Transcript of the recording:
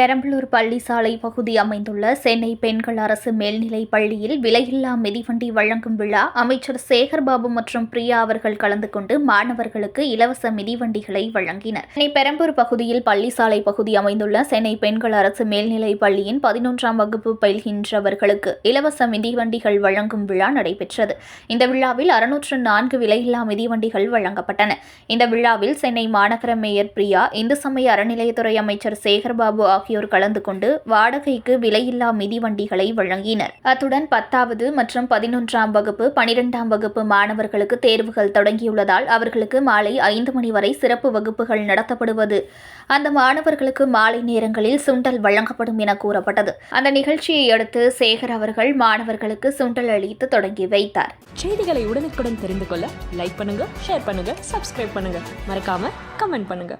பெரம்பலூர் பள்ளி சாலை பகுதி அமைந்துள்ள சென்னை பெண்கள் அரசு மேல்நிலைப் பள்ளியில் விலையில்லா மிதிவண்டி வழங்கும் விழா அமைச்சர் சேகர்பாபு மற்றும் பிரியா அவர்கள் கலந்து கொண்டு மாணவர்களுக்கு இலவச மிதிவண்டிகளை வழங்கினர். சென்னை பெரம்பூர் பகுதியில் பள்ளி சாலை பகுதி அமைந்துள்ள சென்னை பெண்கள் அரசு மேல்நிலைப் பள்ளியின் பதினொன்றாம் வகுப்பு பயில்கின்றவர்களுக்கு இலவச மிதிவண்டிகள் வழங்கும் விழா நடைபெற்றது. இந்த விழாவில் அறுநூற்று நான்கு விலையில்லா மிதிவண்டிகள் வழங்கப்பட்டன. இந்த விழாவில் சென்னை மாநகர மேயர் பிரியா இந்து சமய அறநிலையத்துறை அமைச்சர் சேகர்பாபு ஆகியோர் கலந்து கொண்டு வாடகைக்கு விலையில்லா மிதிவண்டிகளை வழங்கினர். அத்துடன் பத்தாவது மற்றும் பதினொன்றாம் வகுப்பு பனிரெண்டாம் வகுப்பு மாணவர்களுக்கு தேர்வுகள் தொடங்கியுள்ளதால் அவர்களுக்கு மாலை ஐந்து மணி வரை சிறப்பு வகுப்புகள் நடத்தப்படுவது. அந்த மாணவர்களுக்கு மாலை நேரங்களில் சுண்டல் வழங்கப்படும் என கூறப்பட்டது. அந்த நிகழ்ச்சியை அடுத்து சேகர் அவர்கள் மாணவர்களுக்கு சுண்டல் அளித்து தொடங்கி வைத்தார். செய்திகளை உடனுக்குடன் தெரிந்து கொள்ள லைக் பண்ணுங்க ஷேர் பண்ணுங்க சப்ஸ்கிரைப் பண்ணுங்க. மறக்காம கமெண்ட் பண்ணுங்க.